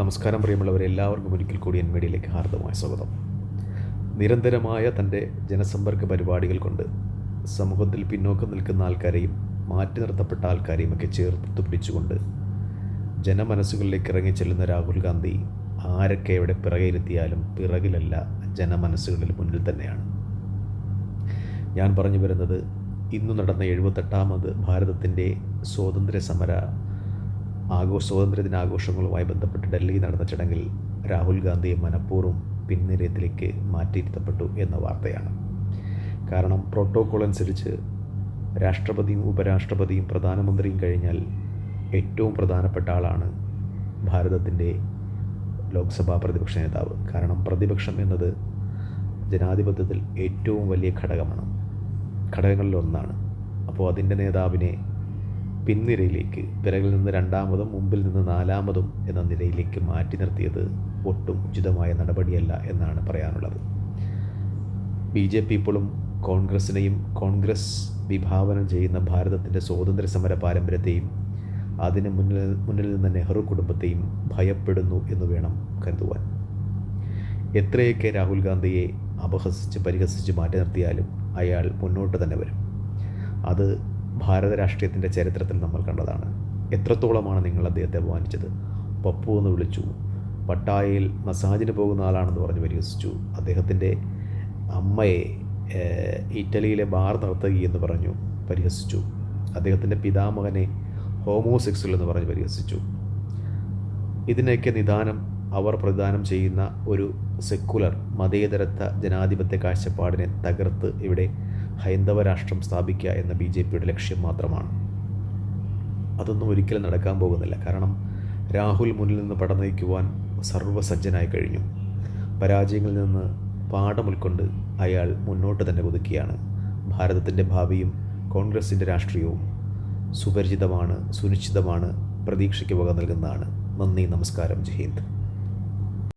നമസ്കാരം പ്രിയമുള്ളവരെ എല്ലാവർക്കും ഒരിക്കൽ കൂടി എൻ മീഡിയയിലേക്ക് ഹാർദമായ സ്വാഗതം. നിരന്തരമായ തന്റെ ജനസമ്പർക്ക പരിപാടികൾ കൊണ്ട് സമൂഹത്തിൽ പിന്നോക്കം നിൽക്കുന്ന ആൾക്കാരെയും മാറ്റി നിർത്തപ്പെട്ട ആൾക്കാരെയും ഒക്കെ ചേർത്ത് പിടിച്ചുകൊണ്ട് ജനമനസ്സുകളിലേക്ക് ഇറങ്ങി ചെല്ലുന്ന രാഹുൽ ഗാന്ധി ആരൊക്കെ എവിടെ പിറകിരുത്തിയാലും പിറകിലല്ല ജനമനസ്സുകളിൽ മുന്നിൽ തന്നെയാണ്. ഞാൻ പറഞ്ഞു വരുന്നത് ഇന്ന് നടന്ന എഴുപത്തെട്ടാമത് ഭാരതത്തിന്റെ സ്വാതന്ത്ര്യ സമര ആഘോഷ സ്വാതന്ത്ര്യ ദിനാഘോഷങ്ങളുമായി ബന്ധപ്പെട്ട് ഡൽഹിയിൽ നടന്ന ചടങ്ങിൽ രാഹുൽ ഗാന്ധിയെ മനഃപൂർവം പിൻനിരയത്തിലേക്ക് മാറ്റിയിരുത്തപ്പെട്ടു എന്ന വാർത്തയാണ്. കാരണം പ്രോട്ടോകോൾ അനുസരിച്ച് രാഷ്ട്രപതിയും ഉപരാഷ്ട്രപതിയും പ്രധാനമന്ത്രിയും കഴിഞ്ഞാൽ ഏറ്റവും പ്രധാനപ്പെട്ട ആളാണ് ഭാരതത്തിന്റെ ലോക്സഭാ പ്രതിപക്ഷ നേതാവ്. കാരണം പ്രതിപക്ഷം എന്നത് ജനാധിപത്യത്തിൽ ഏറ്റവും വലിയ ഘടകമാണ്. ഘടകങ്ങളിൽ ഒന്നാണ്. അപ്പോൾ അതിന്റെ നേതാവിനെ പിൻനിരയിലേക്ക് പിറകിൽ നിന്ന് രണ്ടാമതും മുമ്പിൽ നിന്ന് നാലാമതും എന്ന നിരയിലേക്ക് മാറ്റി നിർത്തിയത് ഒട്ടും ഉചിതമായ നടപടിയല്ല എന്നാണ് പറയാനുള്ളത്. ബി ജെ പി ഇപ്പോഴും കോൺഗ്രസിനെയും കോൺഗ്രസ് വിഭാവനം ചെയ്യുന്ന ഭാരതത്തിന്റെ സ്വാതന്ത്ര്യ സമര പാരമ്പര്യത്തെയും അതിന് മുന്നിൽ മുന്നിൽ നിന്ന് നെഹ്റു കുടുംബത്തെയും ഭയപ്പെടുന്നു എന്ന് വേണം കരുതുവാൻ. എത്രയൊക്കെ രാഹുൽ ഗാന്ധിയെ അപഹസിച്ച് പരിഹസിച്ച് മാറ്റി നിർത്തിയാലും അയാൾ മുന്നോട്ട് തന്നെ വരും. അത് ഭാരത രാഷ്ട്രീയത്തിന്റെ ചരിത്രത്തിൽ നമ്മൾ കണ്ടതാണ്. എത്രത്തോളമാണ് നിങ്ങൾ അദ്ദേഹത്തെ അപമാനിച്ചത്? പപ്പു എന്ന് വിളിച്ചു. പട്ടായയിൽ മസാജിന് പോകുന്ന ആളാണെന്ന് പറഞ്ഞ് പരിഹസിച്ചു. അദ്ദേഹത്തിന്റെ അമ്മയെ ഇറ്റലിയിലെ ബാർ നർത്തകി എന്ന് പറഞ്ഞു പരിഹസിച്ചു. അദ്ദേഹത്തിന്റെ പിതാമകനെ ഹോമോസെക്സൽ എന്ന് പറഞ്ഞ് പരിഹസിച്ചു. ഇതിനൊക്കെ നിദാനം അവർ പ്രദാനം ചെയ്യുന്ന ഒരു സെക്കുലർ മതേതരത്വ ജനാധിപത്യ കാഴ്ചപ്പാടിനെ തകർത്ത് ഇവിടെ ഹൈന്ദവ രാഷ്ട്രം സ്ഥാപിക്കുക എന്ന ബി ജെ പിയുടെ ലക്ഷ്യം മാത്രമാണ്. അതൊന്നും ഒരിക്കലും നടക്കാൻ പോകുന്നില്ല. കാരണം രാഹുൽ മുന്നിൽ നിന്ന് പട നയിക്കുവാൻ കഴിഞ്ഞു. പരാജയങ്ങളിൽ നിന്ന് പാഠം ഉൾക്കൊണ്ട് അയാൾ മുന്നോട്ട് തന്നെ കുതിക്കുകയാണ്. ഭാരതത്തിന്റെ ഭാവിയും കോൺഗ്രസിന്റെ രാഷ്ട്രീയവും സുപരിചിതമാണ് സുനിശ്ചിതമാണ് പ്രതീക്ഷയ്ക്ക് വക നൽകുന്നതാണ്. നന്ദി നമസ്കാരം. ജയ് ഹിന്ദ്.